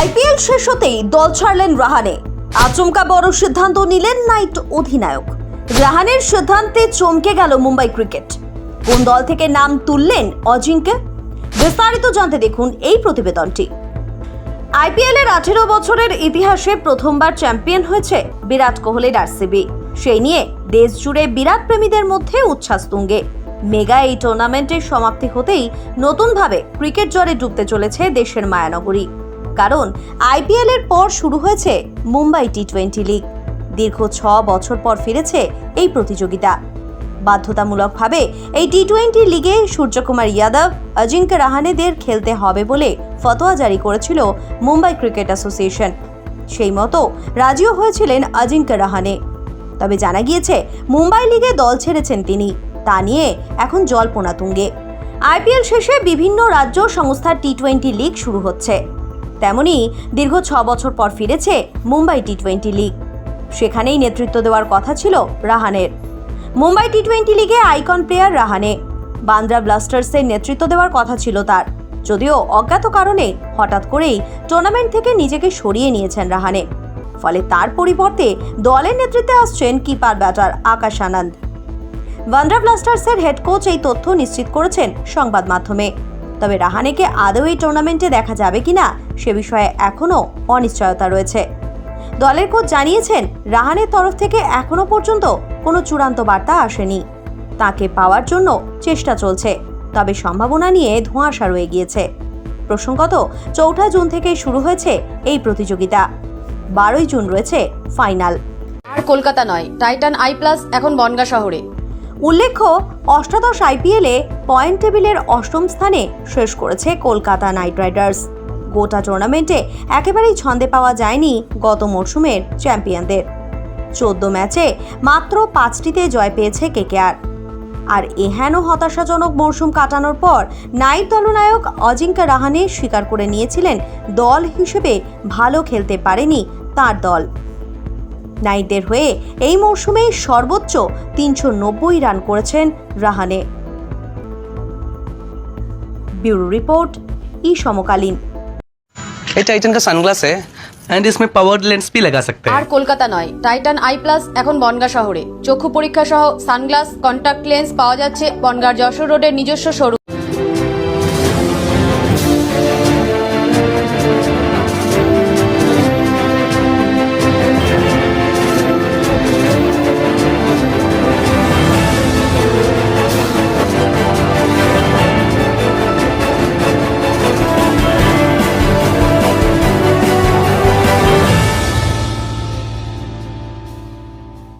IPL শেষ হতেই দল ছাড়লেন রাহানে। আচমকা বড় সিদ্ধান্ত নিলেন নাইট অধিনায়ক। রাহানের সিদ্ধান্তে চমকে গেল মুম্বাই ক্রিকেট। কোন দল থেকে নাম তুললেন অজিঙ্কে বিস্তারিত জানতে দেখুন এই প্রতিবেদনটি। আইপিএল এর আঠেরো বছরের ইতিহাসে প্রথমবার চ্যাম্পিয়ন হয়েছে বিরাট কোহলির আরসিবি। সেই নিয়ে দেশ জুড়ে বিরাট প্রেমীদের মধ্যে উচ্ছ্বাস তুঙ্গে। মেগা এই টুর্নামেন্টের সমাপ্তি হতেই নতুনভাবে ক্রিকেট জ্বরে ডুবতে চলেছে দেশের মায়ানগরী। কারণ আইপিএল এর পর শুরু হয়েছে মুম্বাই টি টোয়েন্টি লিগ দীর্ঘ ছ বছর পর ফিরেছে এই প্রতিযোগিতা। বাধ্যতামূলকভাবে এই টি টোয়েন্টি লিগে সূর্যকুমার ইয়াদব, অজিঙ্ক্য রাহানেদের খেলতে হবে বলে ফতোয়া জারি করেছিল মুম্বাই ক্রিকেট অ্যাসোসিয়েশন। সেই মতো রাজিও হয়েছিলেন অজিঙ্ক্য রাহানে। তবে জানা গিয়েছে, মুম্বাই লিগে দল ছেড়েছেন তিনি। তা নিয়ে এখন জল্পনা তুঙ্গে। আইপিএল শেষে বিভিন্ন রাজ্য সংস্থার টি টোয়েন্টি লিগ শুরু হচ্ছে। তেমনি দীর্ঘ ছ বছর পর ফিরেছে মুম্বাই টি টোয়েন্টি লিগ। সেখানেই নেতৃত্ব দেওয়ার কথা ছিল রাহানের। মুম্বাই টি টোয়েন্টি লিগে আইকন প্লেয়ার রাহানে। বান্দ্রা ব্লাস্টার্সের নেতৃত্ব দেওয়ার কথা ছিল তার। যদিও অজ্ঞাত কারণে হঠাৎ করেই টুর্নামেন্ট থেকে নিজেকে সরিয়ে নিয়েছেন রাহানে। ফলে তার পরিবর্তে দলের নেতৃত্বে আসছেন কিপার ব্যাটার আকাশ আনন্দ। বান্দ্রা ব্লাস্টার্সের হেড কোচ এই তথ্য নিশ্চিত করেছেন সংবাদ মাধ্যমে। তবে রাহানেকে আদৌ এই টুর্নামেন্টে দেখা যাবে কিনা সে বিষয়ে এখনও অনিশ্চয়তা রয়েছে। দলের কোচ জানিয়েছেন, রাহানের তরফ থেকে এখনও পর্যন্ত কোনো চূড়ান্ত বার্তা আসেনি। তাকে পাওয়ার জন্য চেষ্টা চলছে, তবে সম্ভাবনা নিয়ে ধোঁয়াশা রয়ে গিয়েছে প্রসঙ্গত, চৌঠা জুন থেকে শুরু হয়েছে এই প্রতিযোগিতা। বারোই জুন রয়েছে ফাইনাল। আর কলকাতা নয়, টাইটান আই প্লাস এখন বনগা শহরে। উল্লেখ্য, অষ্টাদশ আইপিএলে পয়েন্ট টেবিলের অষ্টম স্থানে শেষ করেছে কলকাতা নাইট রাইডার্স। গোটা টুর্নামেন্টে একেবারেই ছন্দে পাওয়া যায়নি গত মরশুমের চ্যাম্পিয়নদের। চোদ্দ ম্যাচে মাত্র পাঁচটিতে জয় পেয়েছে কেকেআর। আর এহেন হতাশাজনক মরশুম কাটানোর পর নাইট দলনায়ক অজিঙ্কা রাহানে স্বীকার করে নিয়েছিলেন দল হিসেবে ভালো খেলতে পারেনি তার দল। নাইটদের হয়ে এই মৌসুমে সর্বোচ্চ তিনশো নব্বই রান করেছেন রাহানে ব্যুরো রিপোর্ট ই সমকালীন ये टाइटन का सनग्लास है एंड इसमें पावर्ड लेंस भी लगा सकते আর हैं কলকাতা নয় টাইটান আই প্লাস এখন বনগা শহরে চক্ষু পরীক্ষা সহ সানগ্লাস কন্টাক্ট লেন্স পাওয়া যাচ্ছে বনগার যশোর রোডের নিজস্ব শোরুম